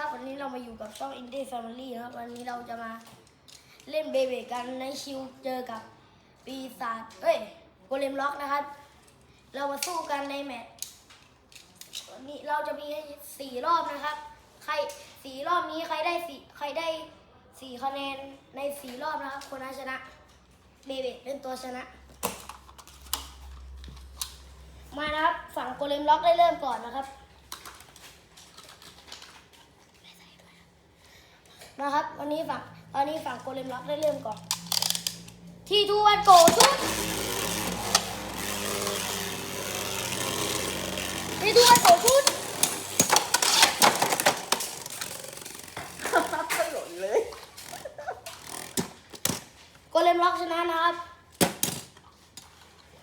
ครับ วันนี้เรามาอยู่กับช่อง Indie Family นะครับ วันนี้เราจะมาเล่นเบเบกันในชิวเจอกับปีศาจเอ้ยโกเลมล็อกนะครับ เรามาสู้กันในแมตช์วันนี้เราจะมีสี่รอบนะครับ ใครสี่รอบนี้ใครได้สี่ใครได้สี่คะแนนในสี่รอบนะครับ คนนั้นชนะเบเบเป็นตัวชนะ มานะครับ ฝั่งโกเลมล็อกได้เริ่มก่อนนะครับ นะครับ วันนี้ฝั่งตอนนี้ฝั่งโกเลมล็อกได้เริ่มก่อน ที่ทูวันโกชุดที่ทูวันโกชุดประโยชน์เลย โกเลมล็อกชนะนะครับ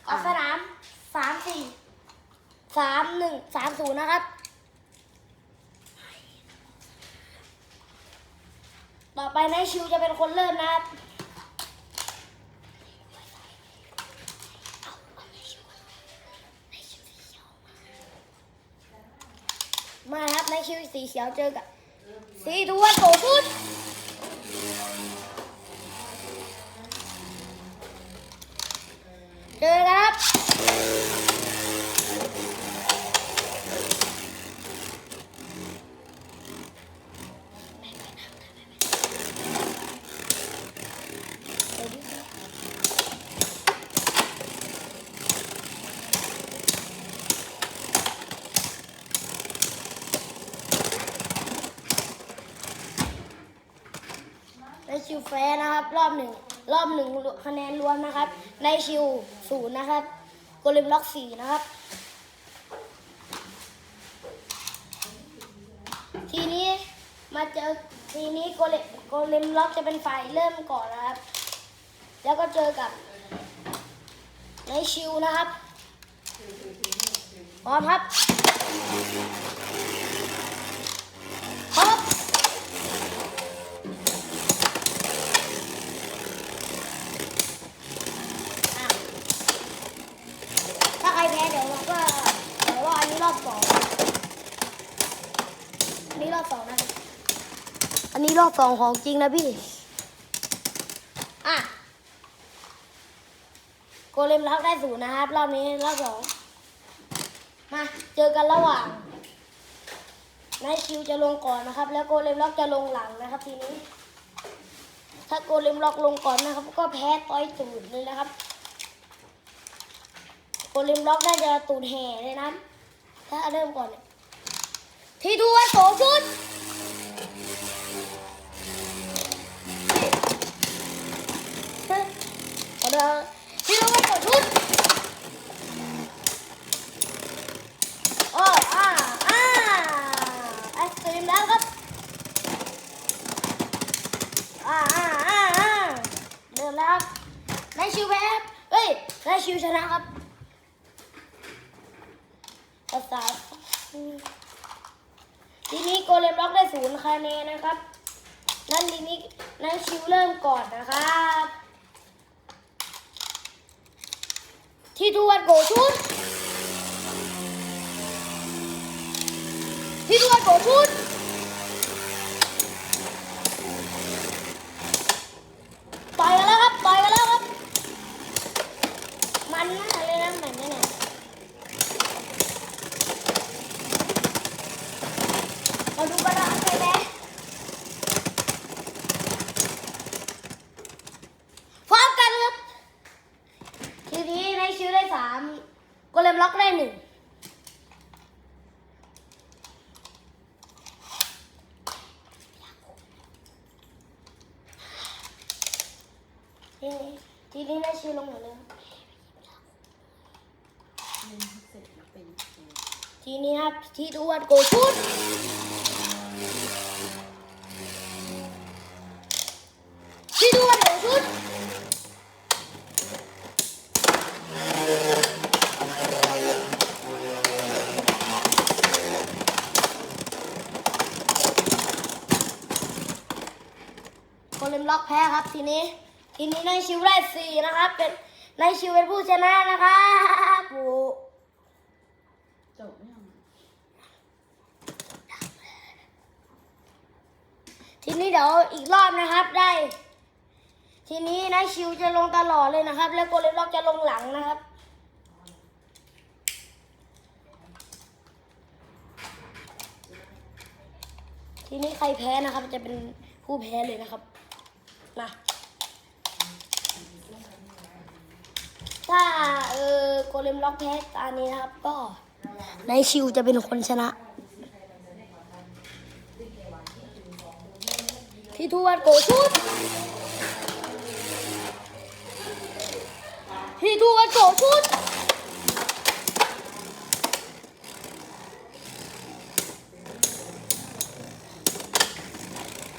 ออกสนามสามสี่สามหนึ่งสามศูนย์นะครับ ต่อไปนายชิวจะเป็นคนเริ่มนะครับมาครับนายชิวสีเขียวเจอกับสีทวนโกชุดเจอกันครับ ชิวแฟร์นะครับ รอบหนึ่งรอบหนึ่งคะแนนรวมนะครับ ในชิวศูนย์นะครับโกเลมล็อกสี่นะครับ ทีนี้มาเจอทีนี้โกเลโกเลมล็อกจะเป็นฝ่ายเริ่มก่อนนะครับ แล้วก็เจอกับในชิวนะครับพร้อมครับพร้อม อะถ้าใครแพ้เดี๋ยวเราก็เดี๋ยวว่าอันนี้รอบสองอั นนี้รอบสองนะอันนี้รอบสองของจริงนะพี่ อะโกเลมรับได้ศูนย์นะครับ รอบนี้รอบสองมาเจอกันระหว่างนายคิวจะลงก่อนนะครับ แล้วโกเลมล็อกจะลงหลังนะครับ ทีนี้ ถ้าโกเลมล็อกลงก่อนนะครับ ก็แพ้ต้อยตูดเลยนะครับโกเลมล็อกน่าจะตูดแห่เลยนะถ้าเริ่มก่อนเนี่ย ทีดูวันโสชุดเฮ้ยเอาเด้อทีดูวันโสชุดโอ้อ่าอ่าไอศครีมแล้วครับอาอาอาเริ่มแล้วครับนายชิวแพ้ครับเฮ้ยนายชิวชนะครับภาษาทีนี้ โกเลมล็อกได้ศูนย์คะแนนนะครับ นั่นทีนี้นายชิวเริ่มก่อนนะครับ ที่ทวนโกชุดที่ทวนโกชุด ต่อยกันแล้วครับต่อยกันแล้วครับ มันมากเลยนะเหมือนเนี่ยมาดูกันนะใครแพ้พร้อมกันครับ ทีนี้ในชิวได้ สามโกเลมล็อกได้หนึ่งทีนี้ทีนี้ในชิวลงหมดเลยครับเล่นเสร็จแล้วเป็นทีนี้ครับที่ทวนโกชุดที่ทวนโกชุดโคเลมล็อก แพ้ครับทีนี้ ทีนี้นายชิวได้สี่นะครับ เป็นนายชิวเป็นผู้ชนะนะครับโอ้จบยังทีนี้เดี๋ยวอีกรอบนะครับได้ ทีนี้นายชิวจะลงตลอดเลยนะครับ แล้วโกเลมล็อกจะลงหลังนะครับทีนี้ใครแพ้นะครับ จะเป็นผู้แพ้เลยนะครับ นะถ้าเออโกเลมล็อกแพ้ตานี้นะครับ ก็ในชิวจะเป็นคนชนะ พี่ทวดโกชุด พี่ทวดโกชุด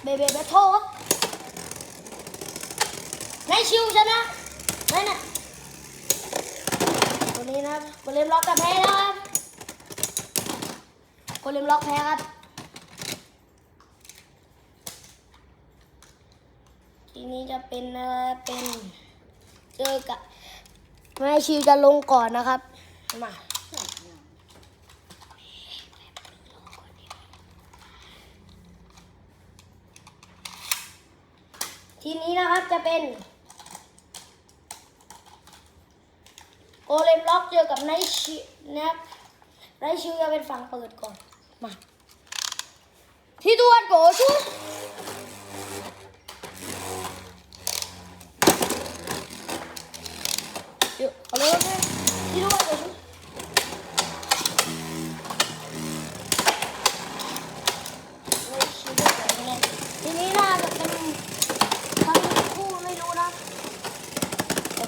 เบเบเบโทษ นายชิวชนะนั่นน่ะตัวนี้นะครับโกเลมล็อกกับแพ้แล้วครับโกเลมล็อกแพ้ครับทีนี้จะเป็นเอ่อเป็นเจอกับนายชิวจะลงก่อนนะครับมาทีนี้นะครับจะเป็น โกเลมล็อกเจอกับไนชินะไนชิวจะเป็นฝั่งเปิดก่อน มา ที่ตัวโกชุดเดี๋ยวเอาเลยนะที่ดวนโกชุดไนท์ชิวได้สองคะแนนทีนี้น่าจะเป็นทั้งคู่ไม่รู้นะโอ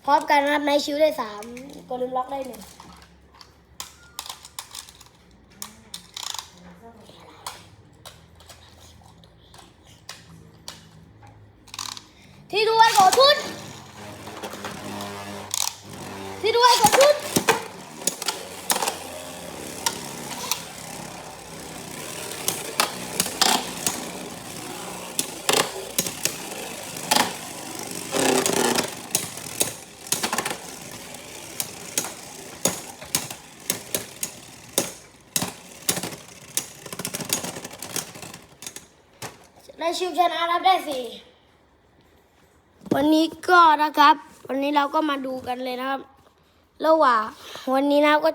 เค พร้อมกันนะครับในชิวได้สามกดลิมล็อกได้หนึ่งที่ดูไว้ก่อนชุด ที่ดูไว้ก่อนชุด ในชิวชนะรับได้สี่วันนี้ก็นะครับ วันนี้เราก็มาดูกันเลยนะครับ ระหว่างวันนี้นะครับก็